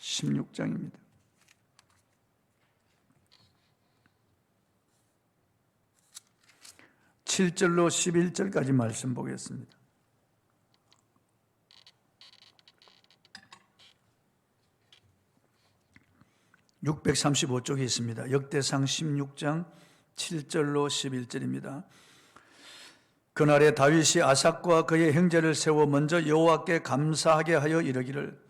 16장입니다. 7절로 11절까지 말씀 보겠습니다. (635쪽에) 있습니다. 역대상 16장 7절로 11절입니다. 그날에 다윗이 아삭과 그의 형제를 세워 먼저 여호와께 감사하게 하여 이르기를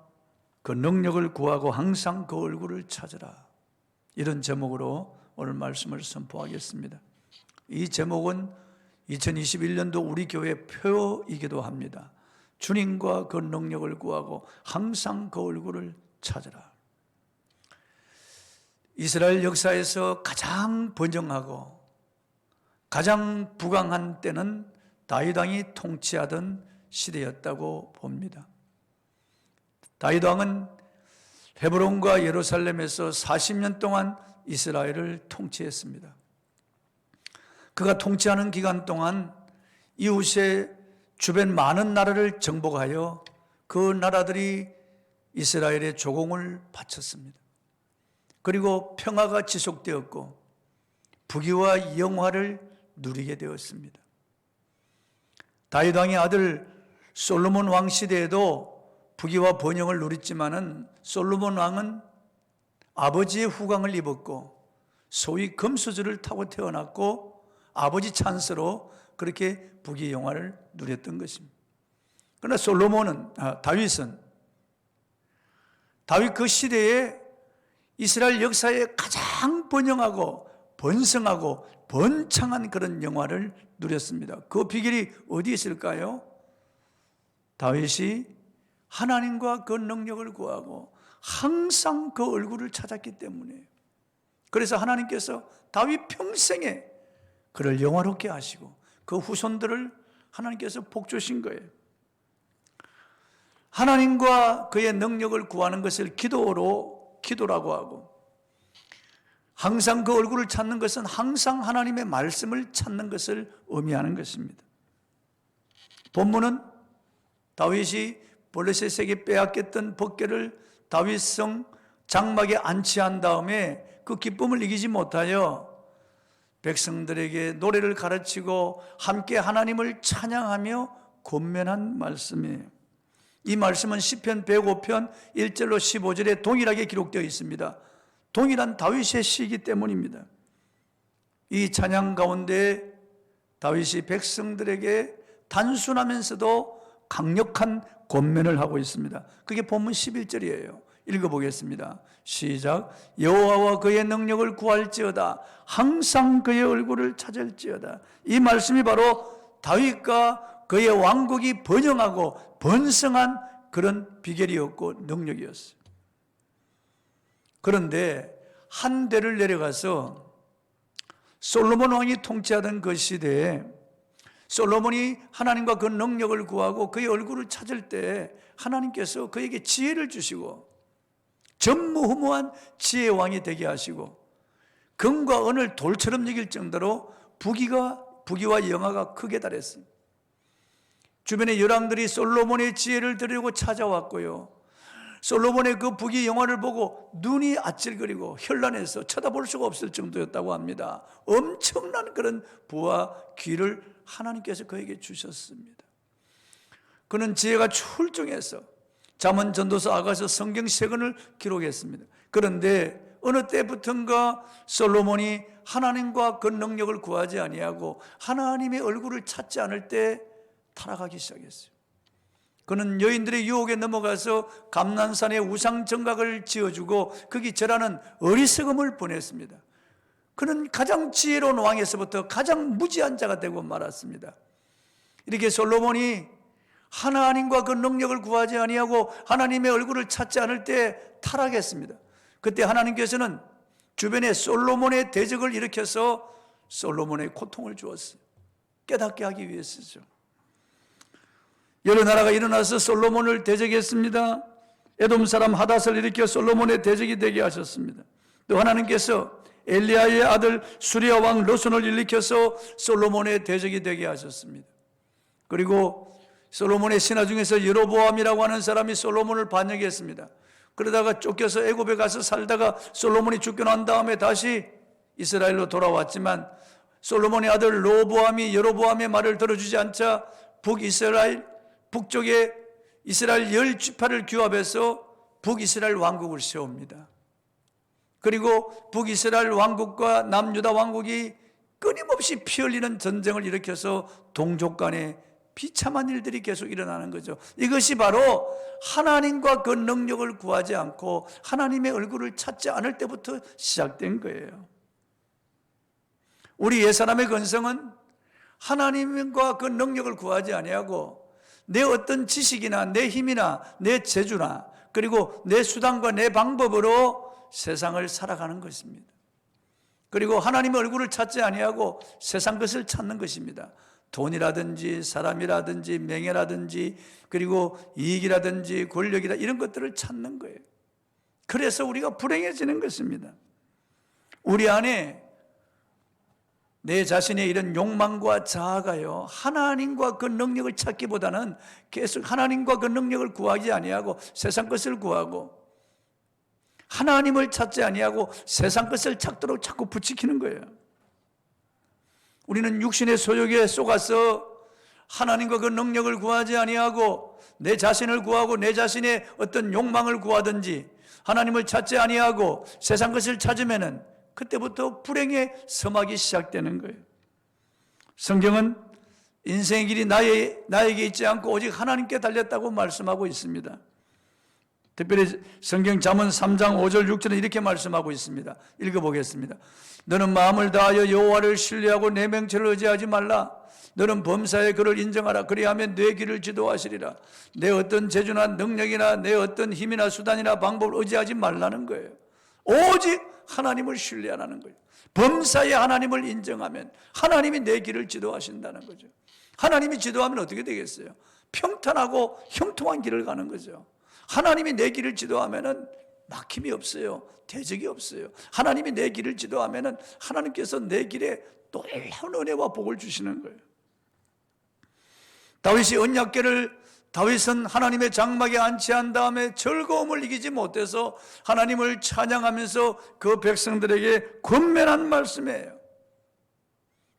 그 능력을 구하고 항상 그 얼굴을 찾으라. 이런 제목으로 오늘 말씀을 선포하겠습니다. 이 제목은 2021년도 우리 교회 표이기도 합니다. 주님과 그 능력을 구하고 항상 그 얼굴을 찾으라. 이스라엘 역사에서 가장 번영하고 가장 부강한 때는 다윗 왕이 통치하던 시대였다고 봅니다. 다윗 왕은 헤브론과 예루살렘에서 40년 동안 이스라엘을 통치했습니다. 그가 통치하는 기간 동안 이웃의 주변 많은 나라를 정복하여 그 나라들이 이스라엘의 조공을 바쳤습니다. 그리고 평화가 지속되었고 부귀와 영화를 누리게 되었습니다. 다윗 왕의 아들 솔로몬 왕 시대에도 부귀와 번영을 누렸지만은 솔로몬 왕은 아버지의 후광을 입었고 소위 금수저를 타고 태어났고 아버지 찬스로 그렇게 부귀 영화를 누렸던 것입니다. 그러나 솔로몬은 아, 다윗은 다윗 그 시대에 이스라엘 역사에 가장 번영하고 번성하고 번창한 그런 영화를 누렸습니다. 그 비결이 어디에 있을까요? 다윗이 하나님과 그 능력을 구하고 항상 그 얼굴을 찾았기 때문에 그래서 하나님께서 다윗 평생에 그를 영화롭게 하시고 그 후손들을 하나님께서 복 주신 거예요. 하나님과 그의 능력을 구하는 것을 기도로 기도라고 하고 항상 그 얼굴을 찾는 것은 항상 하나님의 말씀을 찾는 것을 의미하는 것입니다. 본문은 다윗이 블레셋에게 빼앗겼던 법궤를 다윗성 장막에 안치한 다음에 그 기쁨을 이기지 못하여 백성들에게 노래를 가르치고 함께 하나님을 찬양하며 권면한 말씀이에요. 이 말씀은 시편 105편 1절로 15절에 동일하게 기록되어 있습니다. 동일한 다윗의 시이기 때문입니다. 이 찬양 가운데 다윗이 백성들에게 단순하면서도 강력한 권면을 하고 있습니다. 그게 본문 11절이에요. 읽어보겠습니다. 시작. 여호와와 그의 능력을 구할지어다. 항상 그의 얼굴을 찾을지어다. 이 말씀이 바로 다윗과 그의 왕국이 번영하고 번성한 그런 비결이었고 능력이었어요. 그런데 한 대를 내려가서 솔로몬 왕이 통치하던 그 시대에 솔로몬이 하나님과 그 능력을 구하고 그의 얼굴을 찾을 때 하나님께서 그에게 지혜를 주시고 전무후무한 지혜 왕이 되게 하시고 금과 은을 돌처럼 여길 정도로 부귀가 부귀와 영화가 크게 달했습니다. 주변의 열왕들이 솔로몬의 지혜를 들으려고 찾아왔고요. 솔로몬의 그 부귀 영화를 보고 눈이 아찔거리고 현란해서 쳐다볼 수가 없을 정도였다고 합니다. 엄청난 그런 부와 귀를 하나님께서 그에게 주셨습니다. 그는 지혜가 출중해서 잠언 전도서 아가서 성경 세 권을 기록했습니다. 그런데 어느 때부턴가 솔로몬이 하나님과 그 능력을 구하지 아니하고 하나님의 얼굴을 찾지 않을 때 타락하기 시작했어요. 그는 여인들의 유혹에 넘어가서 감난산에 우상 정각을 지어주고 거기 절하는 어리석음을 보냈습니다. 그는 가장 지혜로운 왕에서부터 가장 무지한 자가 되고 말았습니다. 이렇게 솔로몬이 하나님과 그 능력을 구하지 아니하고 하나님의 얼굴을 찾지 않을 때 타락했습니다. 그때 하나님께서는 주변에 솔로몬의 대적을 일으켜서 솔로몬의 고통을 주었어요. 깨닫게 하기 위해서죠. 여러 나라가 일어나서 솔로몬을 대적했습니다. 에돔 사람 하닷을 일으켜 솔로몬의 대적이 되게 하셨습니다. 또 하나님께서 엘리야의 아들 수리아 왕 로손을 일으켜서 솔로몬의 대적이 되게 하셨습니다. 그리고 솔로몬의 신하 중에서 여로보암이라고 하는 사람이 솔로몬을 반역했습니다. 그러다가 쫓겨서 애굽에 가서 살다가 솔로몬이 죽고 난 다음에 다시 이스라엘로 돌아왔지만 솔로몬의 아들 로보암이 여로보암의 말을 들어주지 않자 북이스라엘 북쪽에 이스라엘 열 지파를 규합해서 북이스라엘 왕국을 세웁니다. 그리고 북이스라엘 왕국과 남유다 왕국이 끊임없이 피 흘리는 전쟁을 일으켜서 동족 간에 비참한 일들이 계속 일어나는 거죠. 이것이 바로 하나님과 그 능력을 구하지 않고 하나님의 얼굴을 찾지 않을 때부터 시작된 거예요. 우리 옛사람의 건성은 하나님과 그 능력을 구하지 아니하고 내 어떤 지식이나 내 힘이나 내 재주나 그리고 내 수단과 내 방법으로 세상을 살아가는 것입니다. 그리고 하나님의 얼굴을 찾지 아니하고 세상 것을 찾는 것입니다. 돈이라든지 사람이라든지 명예라든지 그리고 이익이라든지 권력이라 이런 것들을 찾는 거예요. 그래서 우리가 불행해지는 것입니다. 우리 안에 내 자신의 이런 욕망과 자아가요 하나님과 그 능력을 찾기보다는 계속 하나님과 그 능력을 구하지 아니하고 세상 것을 구하고 하나님을 찾지 아니하고 세상 것을 찾도록 자꾸 부추기는 거예요. 우리는 육신의 소욕에 속아서 하나님과 그 능력을 구하지 아니하고 내 자신을 구하고 내 자신의 어떤 욕망을 구하든지 하나님을 찾지 아니하고 세상 것을 찾으면은 그때부터 불행의 서막이 시작되는 거예요. 성경은 인생의 길이 나에게 있지 않고 오직 하나님께 달렸다고 말씀하고 있습니다. 특별히 성경 잠언 3장 5절 6절은 이렇게 말씀하고 있습니다. 읽어보겠습니다. 너는 마음을 다하여 여호와를 신뢰하고 내 명체를 의지하지 말라. 너는 범사에 그를 인정하라. 그리하면 내 길을 지도하시리라. 내 어떤 재주나 능력이나 내 어떤 힘이나 수단이나 방법을 의지하지 말라는 거예요. 오직 하나님을 신뢰하라는 거예요. 범사에 하나님을 인정하면 하나님이 내 길을 지도하신다는 거죠. 하나님이 지도하면 어떻게 되겠어요? 평탄하고 형통한 길을 가는 거죠. 하나님이 내 길을 지도하면은 막힘이 없어요. 대적이 없어요. 하나님이 내 길을 지도하면은 하나님께서 내 길에 놀라운 은혜와 복을 주시는 거예요. 다윗이 언약궤를 다윗은 하나님의 장막에 안치한 다음에 즐거움을 이기지 못해서 하나님을 찬양하면서 그 백성들에게 권면한 말씀이에요.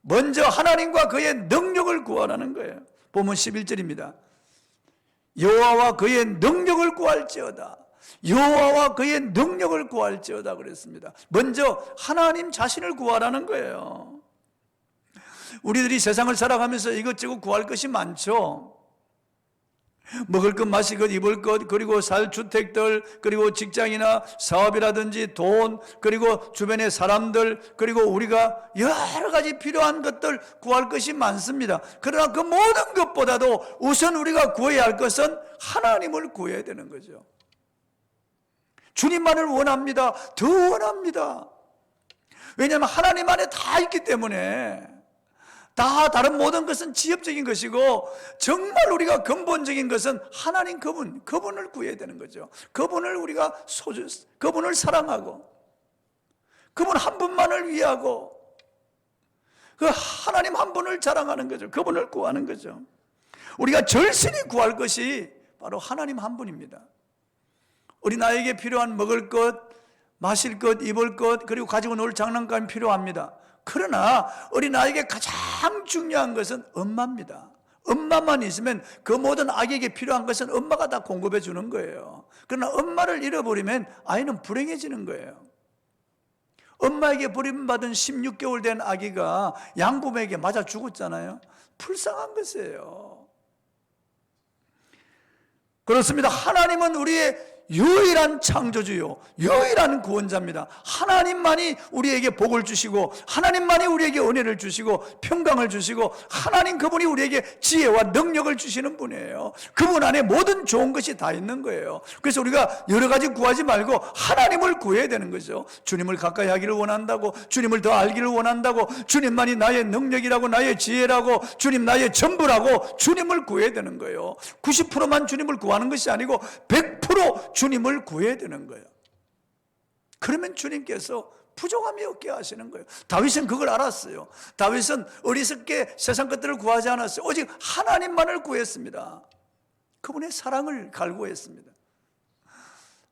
먼저 하나님과 그의 능력을 구하라는 거예요. 보면 11절입니다. 여호와와 그의 능력을 구할지어다. 여호와와 그의 능력을 구할지어다 그랬습니다. 먼저 하나님 자신을 구하라는 거예요. 우리들이 세상을 살아가면서 이것저것 구할 것이 많죠. 먹을 것, 마실 것, 입을 것, 그리고 살 주택들, 그리고 직장이나 사업이라든지 돈, 그리고 주변의 사람들, 그리고 우리가 여러 가지 필요한 것들 구할 것이 많습니다. 그러나 그 모든 것보다도 우선 우리가 구해야 할 것은 하나님을 구해야 되는 거죠. 주님만을 원합니다. 더 원합니다. 왜냐하면 하나님 안에 다 있기 때문에 다 다른 모든 것은 지엽적인 것이고 정말 우리가 근본적인 것은 하나님 그분, 그분을 구해야 되는 거죠. 그분을 우리가 소주, 그분을 사랑하고 그분 한 분만을 위하고 그 하나님 한 분을 자랑하는 거죠. 그분을 구하는 거죠. 우리가 절실히 구할 것이 바로 하나님 한 분입니다. 우리 나에게 필요한 먹을 것, 마실 것, 입을 것, 그리고 가지고 놀 장난감이 필요합니다. 그러나 어린아이에게 가장 중요한 것은 엄마입니다. 엄마만 있으면 그 모든 아기에게 필요한 것은 엄마가 다 공급해 주는 거예요. 그러나 엄마를 잃어버리면 아이는 불행해지는 거예요. 엄마에게 버림받은 16개월 된 아기가 양부모에게 맞아 죽었잖아요. 불쌍한 것이에요. 그렇습니다. 하나님은 우리의 유일한 창조주요, 유일한 구원자입니다. 하나님만이 우리에게 복을 주시고, 하나님만이 우리에게 은혜를 주시고, 평강을 주시고, 하나님 그분이 우리에게 지혜와 능력을 주시는 분이에요. 그분 안에 모든 좋은 것이 다 있는 거예요. 그래서 우리가 여러 가지 구하지 말고 하나님을 구해야 되는 거죠. 주님을 가까이 하기를 원한다고, 주님을 더 알기를 원한다고, 주님만이 나의 능력이라고, 나의 지혜라고, 주님 나의 전부라고, 주님을 구해야 되는 거예요. 90%만 주님을 구하는 것이 아니고 100% 주님을 구해야 되는 거예요. 그러면 주님께서 부족함이 없게 하시는 거예요. 다윗은 그걸 알았어요. 다윗은 어리석게 세상 것들을 구하지 않았어요. 오직 하나님만을 구했습니다. 그분의 사랑을 갈구했습니다.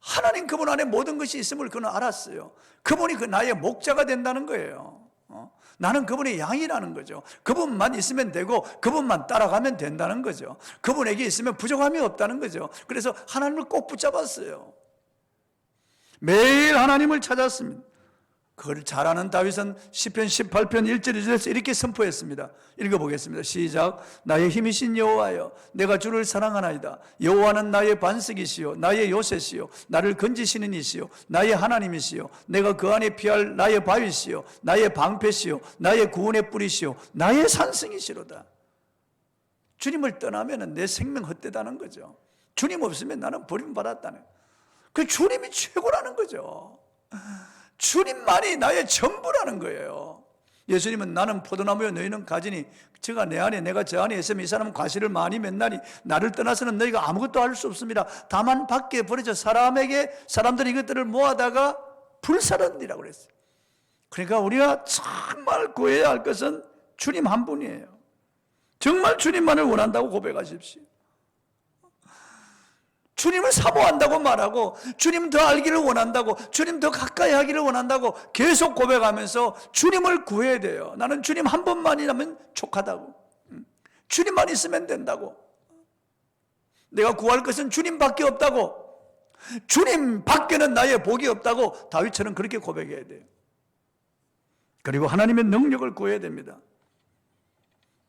하나님 그분 안에 모든 것이 있음을 그는 알았어요. 그분이 그 나의 목자가 된다는 거예요. 어? 나는 그분의 양이라는 거죠. 그분만 있으면 되고 그분만 따라가면 된다는 거죠. 그분에게 있으면 부족함이 없다는 거죠. 그래서 하나님을 꼭 붙잡았어요. 매일 하나님을 찾았습니다. 그걸 잘하는 다윗은 시편 18편 1절 2절에서 이렇게 선포했습니다. 읽어보겠습니다. 시작. 나의 힘이신 여호와여, 내가 주를 사랑하나이다. 여호와는 나의 반석이시요, 나의 요새시요, 나를 건지시는 이시요, 나의 하나님이시요, 내가 그 안에 피할 나의 바위시요, 나의 방패시요, 나의 구원의 뿌리시요, 나의 산성이시로다. 주님을 떠나면 내 생명 헛되다는 거죠. 주님 없으면 나는 버림받았다는. 그 주님이 최고라는 거죠. 주님만이 나의 전부라는 거예요. 예수님은 나는 포도나무요 너희는 가지니 저가 내 안에 내가 저 안에 있으면 이 사람은 과실을 많이 맺나니 나를 떠나서는 너희가 아무것도 할 수 없습니다. 다만 밖에 버려져 사람에게 사람들이 이것들을 모아다가 불사르니라고 그랬어요. 그러니까 우리가 정말 구해야 할 것은 주님 한 분이에요. 정말 주님만을 원한다고 고백하십시오. 주님을 사모한다고 말하고 주님 더 알기를 원한다고 주님 더 가까이 하기를 원한다고 계속 고백하면서 주님을 구해야 돼요. 나는 주님 한 번만이라면 족하다고. 음. 주님만 있으면 된다고. 내가 구할 것은 주님밖에 없다고. 주님 밖에는 나의 복이 없다고 다윗처럼 그렇게 고백해야 돼요. 그리고 하나님의 능력을 구해야 됩니다.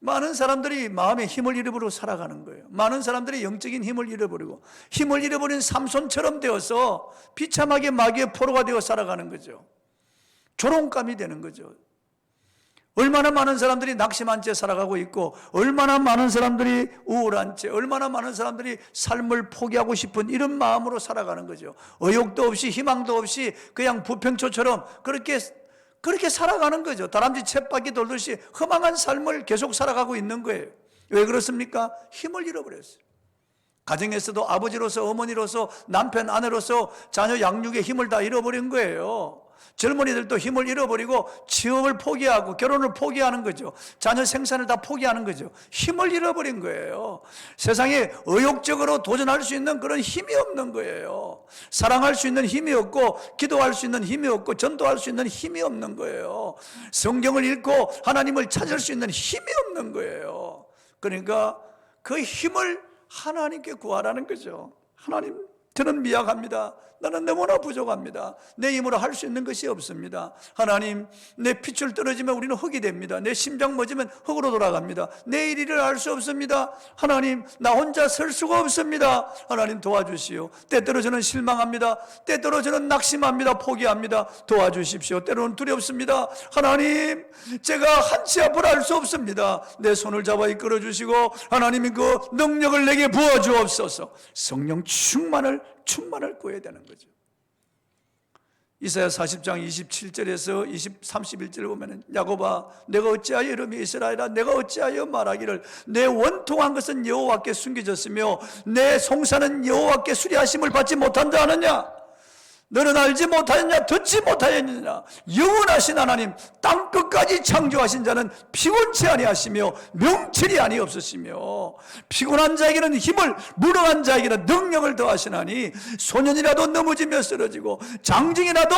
많은 사람들이 마음의 힘을 잃어버리고 살아가는 거예요. 많은 사람들이 영적인 힘을 잃어버리고 힘을 잃어버린 삼손처럼 되어서 비참하게 마귀의 포로가 되어 살아가는 거죠. 조롱감이 되는 거죠. 얼마나 많은 사람들이 낙심한 채 살아가고 있고 얼마나 많은 사람들이 우울한 채 얼마나 많은 사람들이 삶을 포기하고 싶은 이런 마음으로 살아가는 거죠. 의욕도 없이 희망도 없이 그냥 부평초처럼 그렇게 그렇게 살아가는 거죠. 다람쥐 쳇바퀴 돌듯이 허망한 삶을 계속 살아가고 있는 거예요. 왜 그렇습니까? 힘을 잃어버렸어요. 가정에서도 아버지로서 어머니로서 남편 아내로서 자녀 양육의 힘을 다 잃어버린 거예요. 젊은이들도 힘을 잃어버리고 취업을 포기하고 결혼을 포기하는 거죠. 자녀 생산을 다 포기하는 거죠. 힘을 잃어버린 거예요. 세상에 의욕적으로 도전할 수 있는 그런 힘이 없는 거예요. 사랑할 수 있는 힘이 없고 기도할 수 있는 힘이 없고 전도할 수 있는 힘이 없는 거예요. 성경을 읽고 하나님을 찾을 수 있는 힘이 없는 거예요. 그러니까 그 힘을 하나님께 구하라는 거죠. 하나님, 저는 미약합니다. 나는 너무나 부족합니다. 내 힘으로 할 수 있는 것이 없습니다. 하나님, 내 핏줄 떨어지면 우리는 흙이 됩니다. 내 심장 멎으면 흙으로 돌아갑니다. 내일 일을 알 수 없습니다. 하나님, 나 혼자 설 수가 없습니다. 하나님 도와주시오. 때때로 저는 실망합니다. 때때로 저는 낙심합니다. 포기합니다. 도와주십시오. 때로는 두렵습니다. 하나님, 제가 한치 앞을 알 수 없습니다. 내 손을 잡아 이끌어 주시고 하나님이 그 능력을 내게 부어 주옵소서. 성령 충만을 충만을 구해야 되는 거죠. 이사야 40장 27절에서 20, 31절을 보면은 야곱아 내가 어찌하여 이름이 이스라엘아 내가 어찌하여 말하기를? 내 원통한 것은 여호와께 숨겨졌으며 내 송사는 여호와께 수리하심을 받지 못한다 하느냐 너는 알지 못하였냐 듣지 못하였느냐. 영원하신 하나님 땅 끝까지 창조하신 자는 피곤치 아니하시며 명철이 아니 없으시며 피곤한 자에게는 힘을 무능한 자에게는 능력을 더하시나니 소년이라도 넘어지며 쓰러지고 장정이라도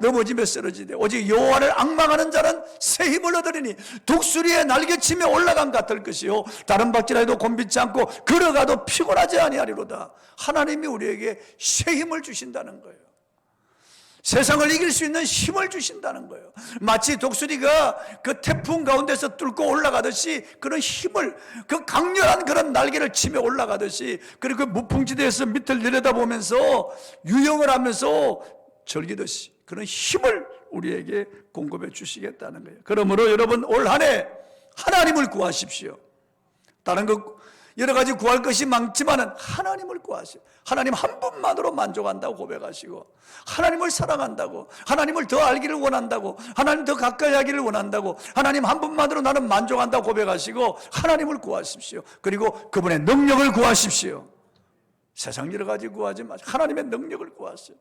넘어지며 쓰러지되 오직 여호와를 악망하는 자는 새 힘을 얻으리니 독수리에 날개치며 올라간 같을 것이요. 다른 박질라도 곤비지 않고 걸어가도 피곤하지 아니하리로다. 하나님이 우리에게 새 힘을 주신다는 거예요 세상을 이길 수 있는 힘을 주신다는 거예요. 마치 독수리가 그 태풍 가운데서 뚫고 올라가듯이 그런 힘을, 그 강렬한 그런 날개를 치며 올라가듯이 그리고 그 무풍지대에서 밑을 내려다보면서 유영을 하면서 즐기듯이 그런 힘을 우리에게 공급해 주시겠다는 거예요. 그러므로 여러분 올 한 해 하나님을 구하십시오. 다른 것 여러 가지 구할 것이 많지만은 하나님을 구하시오. 하나님 한 분만으로 만족한다고 고백하시고 하나님을 사랑한다고 하나님을 더 알기를 원한다고 하나님 더 가까이 하기를 원한다고 하나님 한 분만으로 나는 만족한다고 고백하시고 하나님을 구하십시오. 그리고 그분의 능력을 구하십시오. 세상 여러 가지 구하지 마시고 하나님의 능력을 구하세요.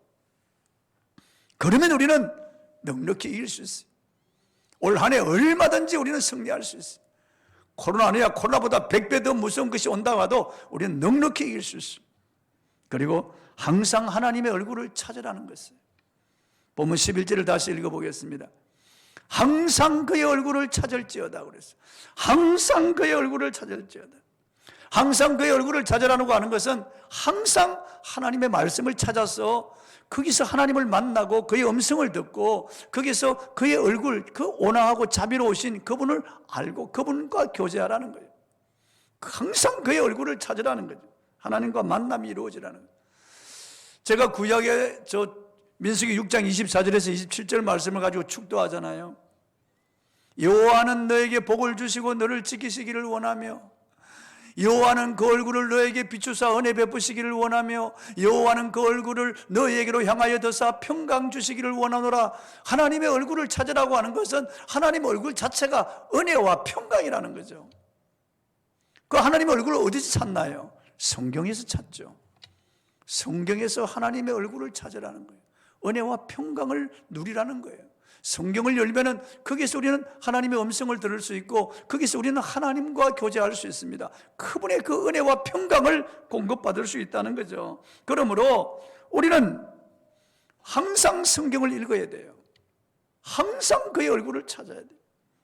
그러면 우리는 넉넉히 이길 수 있어요. 올 한해 얼마든지 우리는 승리할 수 있어요. 코로나 아니야 코로나보다 100배 더 무서운 것이 온다고 해도 우리는 넉넉히 이길 수 있어요. 그리고 항상 하나님의 얼굴을 찾으라는 것을. 본문 11절을 다시 읽어보겠습니다. 항상 그의 얼굴을 찾을지어다 그랬어요. 항상 그의 얼굴을 찾을지어다. 항상 그의 얼굴을 찾으라고 하는 것은 항상 하나님의 말씀을 찾아서 거기서 하나님을 만나고 그의 음성을 듣고 거기서 그의 얼굴, 그 온화하고 자비로우신 그분을 알고 그분과 교제하라는 거예요. 항상 그의 얼굴을 찾으라는 거죠. 하나님과 만남이 이루어지라는 거예요. 제가 구약의 저 민수기 6장 24절에서 27절 말씀을 가지고 축도하잖아요. 여호와는 너에게 복을 주시고 너를 지키시기를 원하며 여호와는 그 얼굴을 너에게 비추사 은혜 베푸시기를 원하며 여호와는 그 얼굴을 너에게로 향하여 더사 평강 주시기를 원하노라. 하나님의 얼굴을 찾으라고 하는 것은 하나님 얼굴 자체가 은혜와 평강이라는 거죠. 그 하나님의 얼굴을 어디서 찾나요? 성경에서 찾죠. 성경에서 하나님의 얼굴을 찾으라는 거예요. 은혜와 평강을 누리라는 거예요 성경을 열면은 거기서 우리는 하나님의 음성을 들을 수 있고 거기서 우리는 하나님과 교제할 수 있습니다. 그분의 그 은혜와 평강을 공급받을 수 있다는 거죠. 그러므로 우리는 항상 성경을 읽어야 돼요. 항상 그의 얼굴을 찾아야 돼요.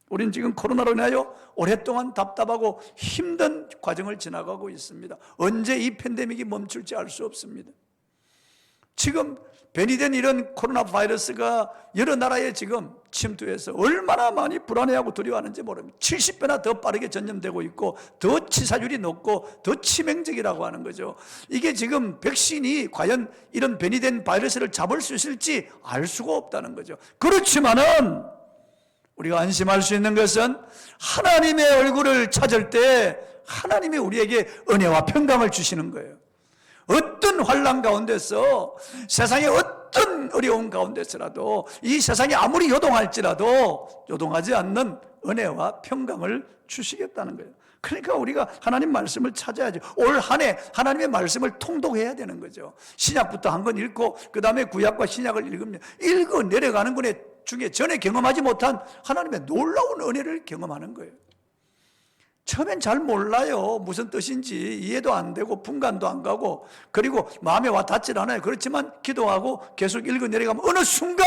우리는 지금 코로나로 인하여 오랫동안 답답하고 힘든 과정을 지나가고 있습니다. 언제 이 팬데믹이 멈출지 알 수 없습니다. 지금 변이된 이런 코로나 바이러스가 여러 나라에 지금 침투해서 얼마나 많이 불안해하고 두려워하는지 모릅니다. 70배나 더 빠르게 전염되고 있고 더 치사율이 높고 더 치명적이라고 하는 거죠. 이게 지금 백신이 과연 이런 변이된 바이러스를 잡을 수 있을지 알 수가 없다는 거죠. 그렇지만은 우리가 안심할 수 있는 것은 하나님의 얼굴을 찾을 때 하나님이 우리에게 은혜와 평강을 주시는 거예요. 어떤 환란 가운데서 세상의 어떤 어려운 가운데서라도 이 세상이 아무리 요동할지라도 요동하지 않는 은혜와 평강을 주시겠다는 거예요. 그러니까 우리가 하나님 말씀을 찾아야죠. 올 한 해 하나님의 말씀을 통독해야 되는 거죠. 신약부터 한 권 읽고 그 다음에 구약과 신약을 읽으면 읽어 내려가는 것 중에 전에 경험하지 못한 하나님의 놀라운 은혜를 경험하는 거예요. 처음엔 잘 몰라요. 무슨 뜻인지 이해도 안 되고 분간도 안 가고 그리고 마음에 와 닿질 않아요. 그렇지만 기도하고 계속 읽어 내려가면 어느 순간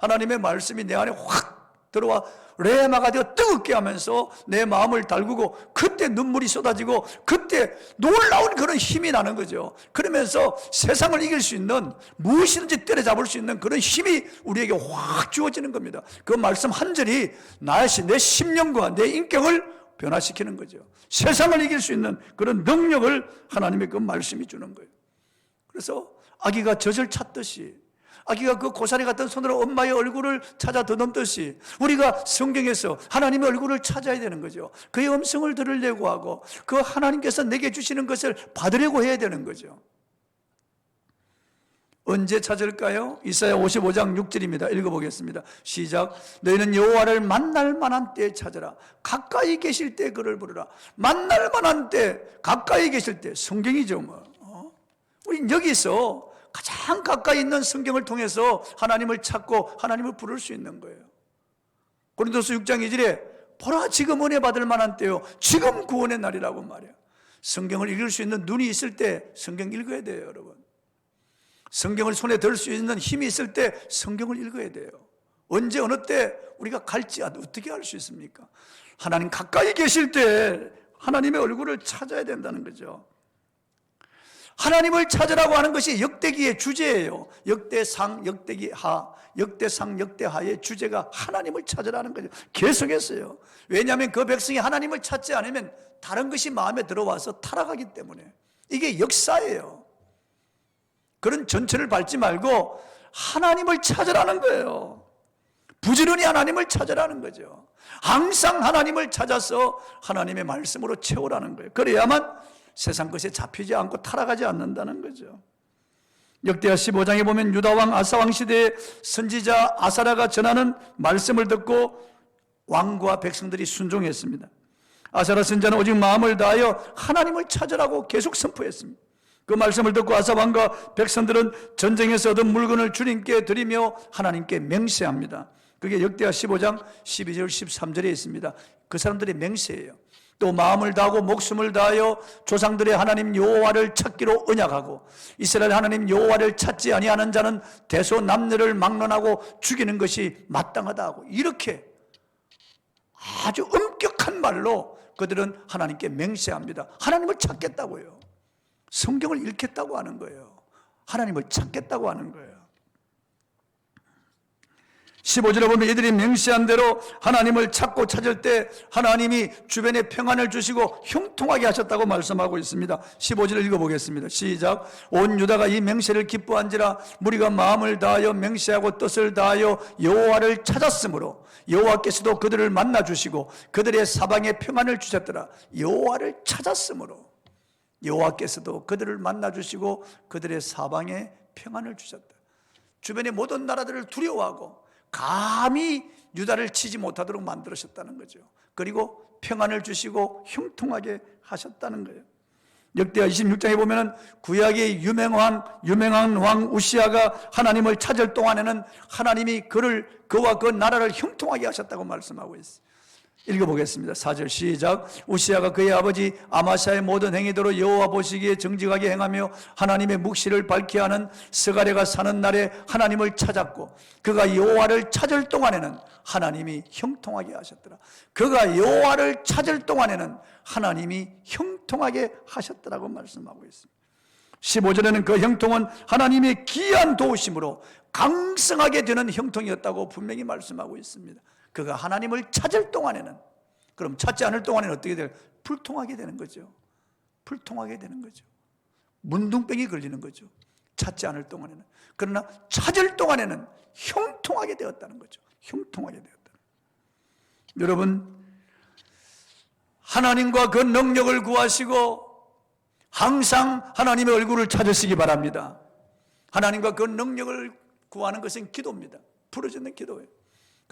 하나님의 말씀이 내 안에 확 들어와 레마가 되어 뜨겁게 하면서 내 마음을 달구고 그때 눈물이 쏟아지고 그때 놀라운 그런 힘이 나는 거죠. 그러면서 세상을 이길 수 있는 무엇이든지 때려잡을 수 있는 그런 힘이 우리에게 확 주어지는 겁니다. 그 말씀 한 절이 나의 내 심령과 내 인격을 변화시키는 거죠. 세상을 이길 수 있는 그런 능력을 하나님의 그 말씀이 주는 거예요. 그래서 아기가 젖을 찾듯이 아기가 그 고사리 같은 손으로 엄마의 얼굴을 찾아 더듬듯이 우리가 성경에서 하나님의 얼굴을 찾아야 되는 거죠. 그의 음성을 들으려고 하고 그 하나님께서 내게 주시는 것을 받으려고 해야 되는 거죠. 언제 찾을까요? 이사야 55장 6절입니다. 읽어보겠습니다. 시작. 너희는 여호와를 만날 만한 때에 찾으라. 가까이 계실 때 그를 부르라. 만날 만한 때, 가까이 계실 때, 성경이죠 뭐. 어? 우리 여기서 가장 가까이 있는 성경을 통해서 하나님을 찾고 하나님을 부를 수 있는 거예요. 고린도서 6장 2절에 보라 지금 은혜 받을 만한 때요. 지금 구원의 날이라고 말이에요. 성경을 읽을 수 있는 눈이 있을 때 성경 읽어야 돼요, 여러분. 성경을 손에 들 수 있는 힘이 있을 때 성경을 읽어야 돼요. 언제 어느 때 우리가 갈지 어떻게 알 수 있습니까? 하나님 가까이 계실 때 하나님의 얼굴을 찾아야 된다는 거죠. 하나님을 찾으라고 하는 것이 역대기의 주제예요. 역대상, 역대기하, 역대상, 역대하의 주제가 하나님을 찾으라는 거죠. 계속했어요. 왜냐하면 그 백성이 하나님을 찾지 않으면 다른 것이 마음에 들어와서 타락하기 때문에 이게 역사예요. 그런 전철을 밟지 말고 하나님을 찾으라는 거예요. 부지런히 하나님을 찾으라는 거죠. 항상 하나님을 찾아서 하나님의 말씀으로 채우라는 거예요. 그래야만 세상 것에 잡히지 않고 타락하지 않는다는 거죠. 역대하 15장에 보면 유다왕 아사왕 시대에 선지자 아사라가 전하는 말씀을 듣고 왕과 백성들이 순종했습니다. 아사라 선자는 오직 마음을 다하여 하나님을 찾으라고 계속 선포했습니다. 그 말씀을 듣고 아사 왕과 백성들은 전쟁에서 얻은 물건을 주님께 드리며 하나님께 맹세합니다. 그게 역대하 15장 12절 13절에 있습니다. 그 사람들의 맹세예요. 또 마음을 다하고 목숨을 다하여 조상들의 하나님 여호와를 찾기로 언약하고 이스라엘 하나님 여호와를 찾지 아니하는 자는 대소 남녀를 막론하고 죽이는 것이 마땅하다 하고 이렇게 아주 엄격한 말로 그들은 하나님께 맹세합니다. 하나님을 찾겠다고요. 성경을 읽겠다고 하는 거예요. 하나님을 찾겠다고 하는 거예요. 15절에 보면 이들이 맹세한 대로 하나님을 찾고 찾을 때 하나님이 주변에 평안을 주시고 형통하게 하셨다고 말씀하고 있습니다. 15절을 읽어보겠습니다. 시작. 온 유다가 이 맹세를 기뻐한지라 무리가 마음을 다하여 맹세하고 뜻을 다하여 여호와를 찾았으므로 여호와께서도 그들을 만나 주시고 그들의 사방에 평안을 주셨더라. 여호와를 찾았으므로 여호와께서도 그들을 만나 주시고 그들의 사방에 평안을 주셨다. 주변의 모든 나라들을 두려워하고 감히 유다를 치지 못하도록 만들으셨다는 거죠. 그리고 평안을 주시고 형통하게 하셨다는 거예요. 역대하 26장에 보면은 구약의 유명한 유명한 왕 우시아가 하나님을 찾을 동안에는 하나님이 그를 그와 그 나라를 형통하게 하셨다고 말씀하고 있어요. 읽어보겠습니다. 4절 시작. 우시아가 그의 아버지 아마샤의 모든 행위대로 여호와 보시기에 정직하게 행하며 하나님의 묵시를 밝게 하는 스가랴가 사는 날에 하나님을 찾았고 그가 여호와를 찾을 동안에는 하나님이 형통하게 하셨더라. 그가 여호와를 찾을 동안에는 하나님이 형통하게 하셨더라고 말씀하고 있습니다. 15절에는 그 형통은 하나님의 귀한 도우심으로 강성하게 되는 형통이었다고 분명히 말씀하고 있습니다. 그가 하나님을 찾을 동안에는 그럼 찾지 않을 동안에는 어떻게 될? 불통하게 되는 거죠. 불통하게 되는 거죠. 문둥병이 걸리는 거죠. 찾지 않을 동안에는. 그러나 찾을 동안에는 형통하게 되었다는 거죠. 형통하게 되었다. 여러분 하나님과 그 능력을 구하시고 항상 하나님의 얼굴을 찾으시기 바랍니다. 하나님과 그 능력을 구하는 것은 기도입니다. 부르짖는 기도예요.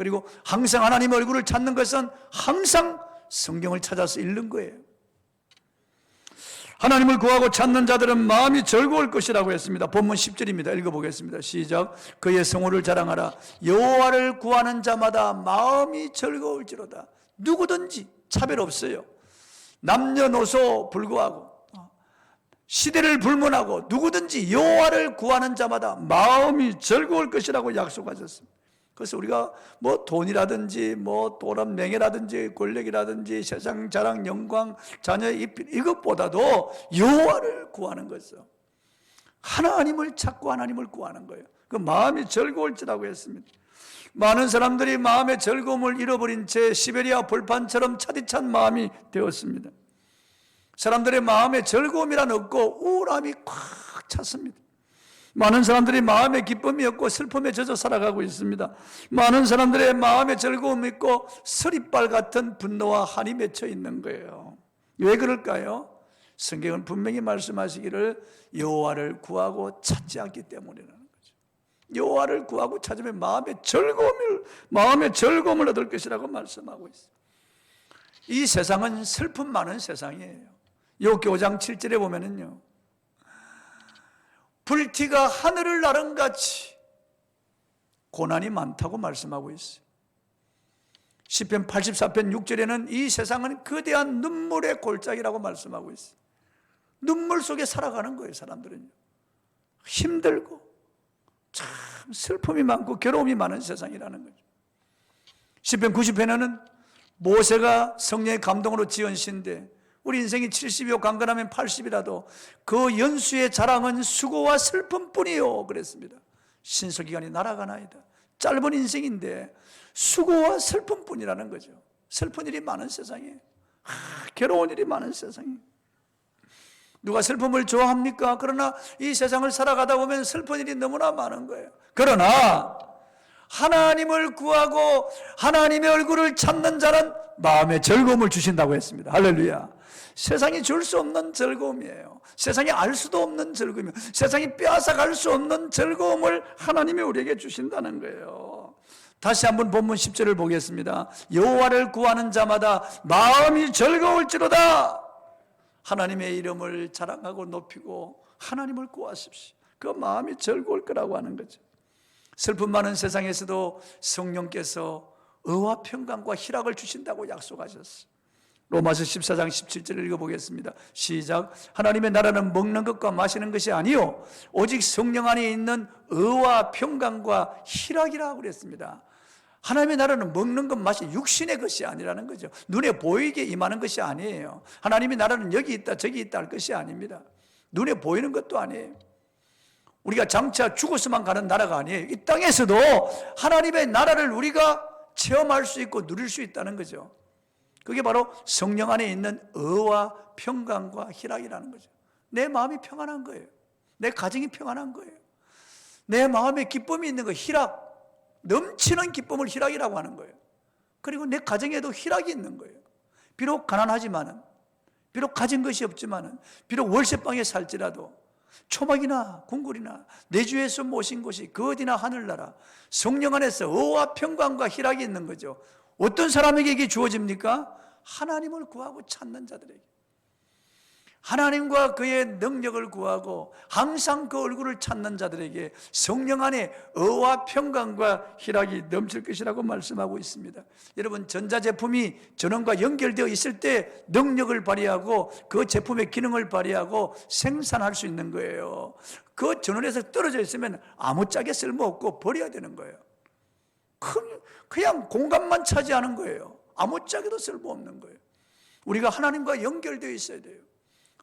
그리고 항상 하나님의 얼굴을 찾는 것은 항상 성경을 찾아서 읽는 거예요. 하나님을 구하고 찾는 자들은 마음이 즐거울 것이라고 했습니다. 본문 10절입니다. 읽어보겠습니다. 시작. 그의 성호를 자랑하라. 여호와를 구하는 자마다 마음이 즐거울지로다. 누구든지 차별 없어요. 남녀노소 불구하고 시대를 불문하고 누구든지 여호와를 구하는 자마다 마음이 즐거울 것이라고 약속하셨습니다. 그래서 우리가 뭐 돈이라든지 뭐 도람 명예라든지 권력이라든지 세상 자랑 영광 자녀의 입 이것보다도 여호와를 구하는 것이죠. 하나님을 찾고 하나님을 구하는 거예요. 그 마음이 즐거울지라고 했습니다. 많은 사람들이 마음의 즐거움을 잃어버린 채 시베리아 벌판처럼 차디찬 마음이 되었습니다. 사람들의 마음에 즐거움이란 없고 우울함이 꽉 찼습니다. 많은 사람들이 마음의 기쁨이 없고 슬픔에 젖어 살아가고 있습니다. 많은 사람들의 마음에 즐거움이 있고 서리빨 같은 분노와 한이 맺혀 있는 거예요. 왜 그럴까요? 성경은 분명히 말씀하시기를 여호와를 구하고 찾지 않기 때문이라는 거죠. 여호와를 구하고 찾으면 마음의 즐거움을 마음의 즐거움을 얻을 것이라고 말씀하고 있어요. 이 세상은 슬픔 많은 세상이에요. 요 교장 7절에 보면은요. 불티가 하늘을 나른 같이 고난이 많다고 말씀하고 있어요. 10편 84편 6절에는 이 세상은 거대한 눈물의 골짜기라고 말씀하고 있어요. 눈물 속에 살아가는 거예요, 사람들은. 힘들고 참 슬픔이 많고 괴로움이 많은 세상이라는 거죠. 10편 90편에는 모세가 성령의 감동으로 지은 시인데 우리 인생이 70이요 강건하면 80이라도 그 연수의 자랑은 수고와 슬픔뿐이요 그랬습니다. 신소기간이 날아가나이다. 짧은 인생인데 수고와 슬픔뿐이라는 거죠. 슬픈 일이 많은 세상에 아, 괴로운 일이 많은 세상에 누가 슬픔을 좋아합니까? 그러나 이 세상을 살아가다 보면 슬픈 일이 너무나 많은 거예요. 그러나 하나님을 구하고 하나님의 얼굴을 찾는 자는 마음의 즐거움을 주신다고 했습니다. 할렐루야. 세상이 줄 수 없는 즐거움이에요. 세상이 알 수도 없는 즐거움이에요. 세상이 빼앗아갈 수 없는 즐거움을 하나님이 우리에게 주신다는 거예요. 다시 한번 본문 10절을 보겠습니다. 여호와를 구하는 자마다 마음이 즐거울지로다. 하나님의 이름을 자랑하고 높이고 하나님을 구하십시오. 그 마음이 즐거울 거라고 하는 거죠. 슬픔 많은 세상에서도 성령께서 의와 평강과 희락을 주신다고 약속하셨어요. 로마서 14장 17절을 읽어보겠습니다. 시작. 하나님의 나라는 먹는 것과 마시는 것이 아니요 오직 성령 안에 있는 의와 평강과 희락이라고 그랬습니다. 하나님의 나라는 먹는 것, 마시 육신의 것이 아니라는 거죠. 눈에 보이게 임하는 것이 아니에요. 하나님의 나라는 여기 있다, 저기 있다 할 것이 아닙니다. 눈에 보이는 것도 아니에요. 우리가 장차 죽어서만 가는 나라가 아니에요. 이 땅에서도 하나님의 나라를 우리가 체험할 수 있고 누릴 수 있다는 거죠. 그게 바로 성령 안에 있는 의와 평강과 희락이라는 거죠. 내 마음이 평안한 거예요. 내 가정이 평안한 거예요. 내 마음에 기쁨이 있는 거 희락, 넘치는 기쁨을 희락이라고 하는 거예요. 그리고 내 가정에도 희락이 있는 거예요. 비록 가난하지만은, 비록 가진 것이 없지만은, 비록 월세방에 살지라도 초막이나 궁굴이나 내 주에서 모신 곳이 그 어디나 하늘나라 성령 안에서 의와 평강과 희락이 있는 거죠. 어떤 사람에게 이게 주어집니까? 하나님을 구하고 찾는 자들에게. 하나님과 그의 능력을 구하고 항상 그 얼굴을 찾는 자들에게 성령 안에 의와 평강과 희락이 넘칠 것이라고 말씀하고 있습니다. 여러분 전자제품이 전원과 연결되어 있을 때 능력을 발휘하고 그 제품의 기능을 발휘하고 생산할 수 있는 거예요. 그 전원에서 떨어져 있으면 아무짝에 쓸모없고 버려야 되는 거예요. 그냥 공간만 차지하는 거예요. 아무짝에도 쓸모없는 거예요. 우리가 하나님과 연결되어 있어야 돼요.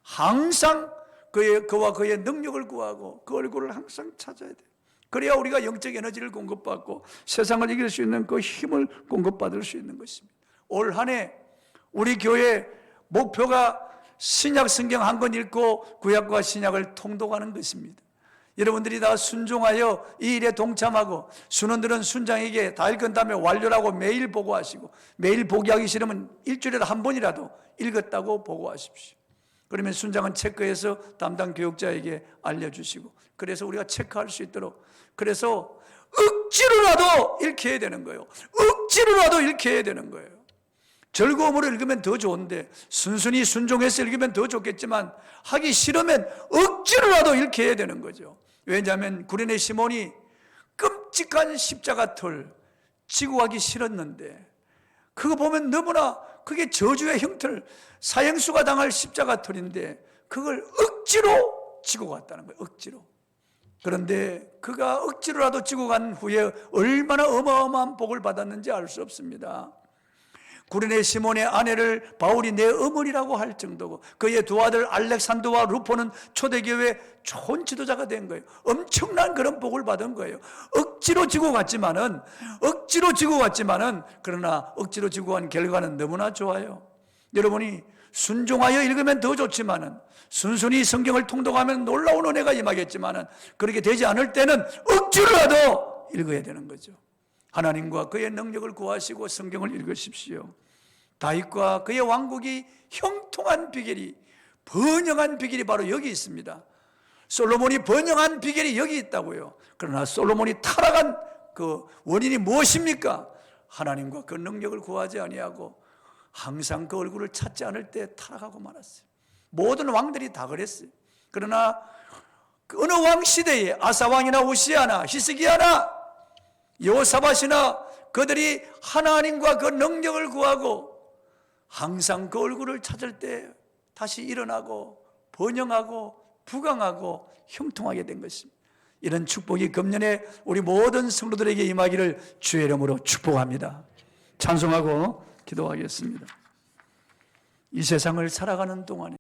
항상 그의, 그와 그의 능력을 구하고 그 얼굴을 항상 찾아야 돼요. 그래야 우리가 영적 에너지를 공급받고 세상을 이길 수 있는 그 힘을 공급받을 수 있는 것입니다. 올 한 해 우리 교회 목표가 신약 성경 한 권 읽고 구약과 신약을 통독하는 것입니다. 여러분들이 다 순종하여 이 일에 동참하고 순원들은 순장에게 다 읽은 다음에 완료라고 매일 보고하시고 매일 보기하기 싫으면 일주일에 한 번이라도 읽었다고 보고하십시오. 그러면 순장은 체크해서 담당 교육자에게 알려주시고 그래서 우리가 체크할 수 있도록 그래서 억지로라도 읽게 해야 되는 거예요. 억지로라도 읽게 해야 되는 거예요. 즐거움으로 읽으면 더 좋은데 순순히 순종해서 읽으면 더 좋겠지만 하기 싫으면 억지로라도 읽게 해야 되는 거죠. 왜냐하면 구련의 시몬이 끔찍한 십자가 털 지고 가기 싫었는데 그거 보면 너무나 그게 저주의 형틀 사형수가 당할 십자가 털인데 그걸 억지로 지고 갔다는 거예요. 억지로. 그런데 그가 억지로라도 지고 간 후에 얼마나 어마어마한 복을 받았는지 알 수 없습니다. 구레네 시몬의 아내를 바울이 내 어머니라고 할 정도고 그의 두 아들 알렉산더와 루포는 초대교회 좋은 지도자가 된 거예요. 엄청난 그런 복을 받은 거예요. 억지로 지고 갔지만은 억지로 지고 갔지만은 그러나 억지로 지고 간 결과는 너무나 좋아요. 여러분이 순종하여 읽으면 더 좋지만은 순순히 성경을 통독하면 놀라운 은혜가 임하겠지만은 그렇게 되지 않을 때는 억지로라도 읽어야 되는 거죠. 하나님과 그의 능력을 구하시고 성경을 읽으십시오. 다윗과 그의 왕국이 형통한 비결이 번영한 비결이 바로 여기 있습니다. 솔로몬이 번영한 비결이 여기 있다고요. 그러나 솔로몬이 타락한 그 원인이 무엇입니까? 하나님과 그 능력을 구하지 아니하고 항상 그 얼굴을 찾지 않을 때 타락하고 말았어요. 모든 왕들이 다 그랬어요. 그러나 그 어느 왕 시대에 아사 왕이나 우시아나 히스기야나 여호사밧이나 그들이 하나님과 그 능력을 구하고 항상 그 얼굴을 찾을 때 다시 일어나고 번영하고 부강하고 형통하게 된 것입니다. 이런 축복이 금년에 우리 모든 성도들에게 임하기를 주의 이름으로 축복합니다. 찬송하고 기도하겠습니다. 이 세상을 살아가는 동안에